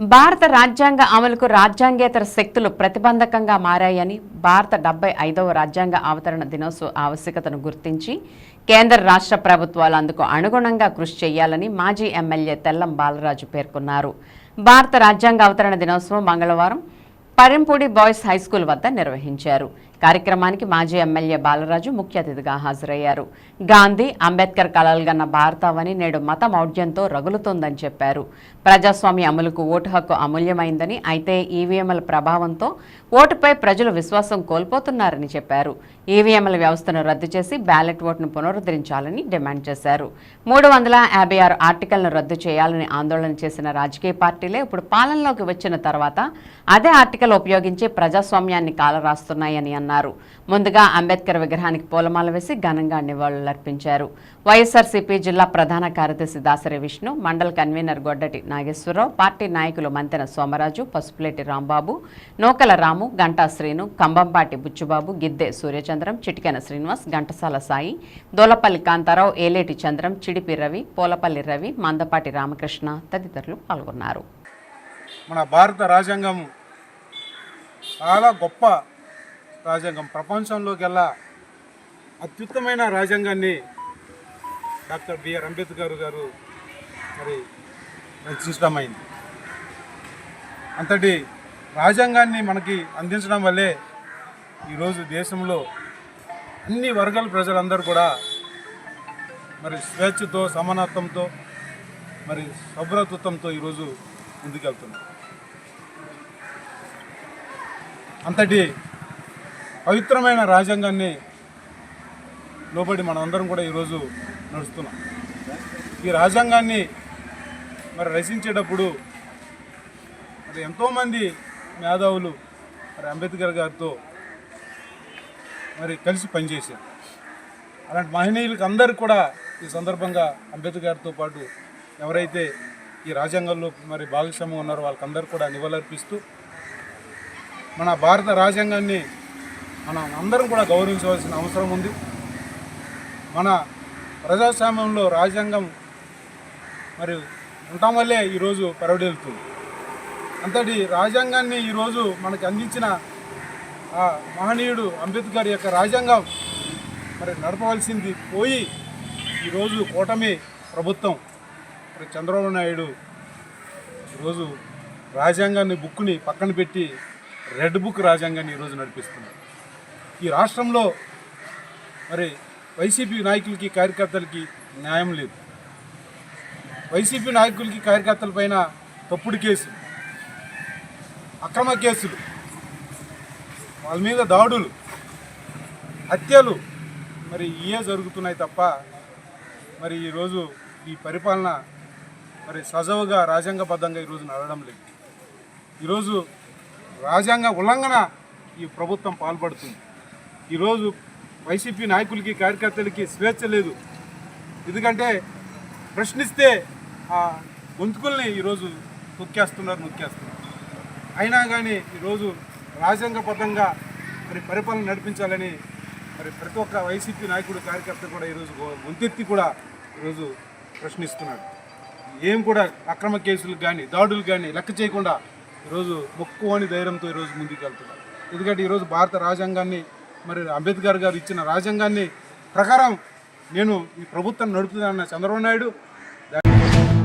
భారత రాజ్యాంగ అమలుకు రాజ్యాంగేతర శక్తులు ప్రతిబంధకంగా మారాయని భారత డెబ్బై ఐదవ రాజ్యాంగ అవతరణ దినోత్సవ ఆవశ్యకతను గుర్తించి కేంద్ర రాష్ట్ర ప్రభుత్వాలు అందుకు అనుగుణంగా కృషి చేయాలని మాజీ ఎమ్మెల్యే తెల్లం బాలరాజు పేర్కొన్నారు. భారత రాజ్యాంగ అవతరణ దినోత్సవం మంగళవారం పరింపూడి బాయ్స్ హైస్కూల్ వద్ద నిర్వహించారు. కార్యక్రమానికి మాజీ ఎమ్మెల్యే బాలరాజు ముఖ్య అతిథిగా హాజరయ్యారు. గాంధీ అంబేద్కర్ కలలుగన్న భారతావని నేడు మత మౌఢ్యంతో రగులుతోందని చెప్పారు. ప్రజాస్వామ్య అమలుకు ఓటు హక్కు అమూల్యమైందని అయితే ఈవీఎంల ప్రభావంతో ఓటుపై ప్రజలు విశ్వాసం కోల్పోతున్నారని చెప్పారు. ఈవీఎంల వ్యవస్థను రద్దు చేసి బ్యాలెట్ ఓటును పునరుద్ధరించాలని డిమాండ్ చేశారు. మూడు వందల యాభై ఆరు ఆర్టికల్ను రద్దు చేయాలని ఆందోళన చేసిన రాజకీయ పార్టీలే ఇప్పుడు పాలనలోకి వచ్చిన తర్వాత అదే ఆర్టికల్ ఉపయోగించి ప్రజాస్వామ్యాన్ని కాలరాస్తున్నాయని అన్నారు. ముందుగా అంబేద్కర్ విగ్రహానికి పూలమాల వేసి ఘనంగా నివాళులర్పించారు వైఎస్ఆర్సీపీ జిల్లా ప్రధాన కార్యదర్శి దాసరి విష్ణు మండల్ కన్వీనర్ గొడ్డటి నాగేశ్వరరావు పార్టీ నాయకులు మంతెన సోమరాజు పసుపులేటి రాంబాబు నూకల రాము గంటా శ్రీను కంబంపాటి బుచ్చుబాబు గిద్దె సూర్యచంద్ర చిటికెన శ్రీనివాస్ ఘంటసాల సాయి దోలపల్లి కాంతారావు ఏలేటి చంద్రం చిడిపి రవి పోలపల్లి రవి మందపాటి రామకృష్ణ తదితరులు పాల్గొన్నారు. మన భారత రాజ్యాంగం చాలా గొప్ప రాజ్యాంగం. ప్రపంచంలోకెల్లా అత్యుత్తమైన రాజ్యాంగాన్ని డాక్టర్ బిఆర్ అంబేద్కర్ గారు మరి రచించడమైంది. అంతటి రాజ్యాంగాన్ని మనకి అందించడం వల్లే ఈరోజు దేశంలో అన్ని వర్గాల ప్రజలందరూ కూడా మరి స్వేచ్ఛతో సమానత్వంతో మరి సభ్రతత్వంతో ఈరోజు ముందుకెళ్తున్నారు. అంతటి పవిత్రమైన రాజ్యాంగాన్ని లోబడి మనందరం కూడా ఈరోజు నడుస్తున్నాం. ఈ రాజ్యాంగాన్ని మరి రచించేటప్పుడు మరి ఎంతోమంది మేధావులు మరి అంబేద్కర్ గారితో మరి కలిసి పనిచేశారు. అలాంటి మహనీయులకు అందరికీ కూడా ఈ సందర్భంగా అంబేద్కర్ గారితో పాటు ఎవరైతే ఈ రాజ్యాంగంలో మరి భాగస్వామ్యం ఉన్నారో వాళ్ళకందరూ కూడా నివాళులర్పిస్తూ మన భారత రాజ్యాంగాన్ని మనం అందరం కూడా గౌరవించవలసిన అవసరం ఉంది. మన ప్రజాస్వామ్యంలో రాజ్యాంగం మరి ఉండటం వల్లే ఈరోజు పరవడెళ్తుంది అంతటి రాజ్యాంగాన్ని ఈరోజు మనకు అందించిన మహనీయుడు అంబేద్కర్ యొక్క రాజ్యాంగం మరి నడపవలసింది పోయి ఈరోజు కూటమి ప్రభుత్వం మరి చంద్రబాబు నాయుడు ఈరోజు రాజ్యాంగాన్ని బుక్ని పక్కన పెట్టి రెడ్ బుక్ రాజ్యాంగాన్ని ఈరోజు నడిపిస్తున్నారు. ఈ రాష్ట్రంలో మరి వైసీపీ నాయకులకి కార్యకర్తలకి న్యాయం లేదు. వైసీపీ నాయకులకి కార్యకర్తల పైన తప్పుడు కేసులు అక్రమ కేసులు వాళ్ళ మీద దాడులు హత్యలు మరి ఇయే జరుగుతున్నాయి తప్ప మరి ఈరోజు ఈ పరిపాలన మరి సజావుగా రాజ్యాంగబద్ధంగా ఈరోజు నడవడం లేదు. ఈరోజు రాజ్యాంగ ఉల్లంఘన ఈ ప్రభుత్వం పాల్పడుతుంది. ఈరోజు వైసీపీ నాయకులకి కార్యకర్తలకి స్వేచ్ఛ లేదు. ఎందుకంటే ప్రశ్నిస్తే ఆ గొంతుకుల్ని ఈరోజు తొక్కేస్తున్నారు నొక్కేస్తున్నారు. అయినా కానీ ఈరోజు రాజ్యాంగబద్ధంగా మరి పరిపాలన నడిపించాలని మరి ప్రతి ఒక్క వైసీపీ నాయకుడు కార్యకర్త కూడా ఈరోజు ముంతెత్తి గొంతెత్తి కూడా ఈరోజు ప్రశ్నిస్తున్నాడు. ఏం కూడా అక్రమ కేసులు కానీ దాడులు కానీ లెక్క చేయకుండా ఈరోజు మొక్కువని ధైర్యంతో ఈరోజు ముందుకు వెళ్తున్నారు. ఎందుకంటే ఈరోజు భారత రాజ్యాంగాన్ని మరి అంబేద్కర్ గారు ఇచ్చిన రాజ్యాంగాన్ని ప్రకారం నేను ఈ ప్రభుత్వం నడుపుతున్నానన్న చంద్రబాబు నాయుడు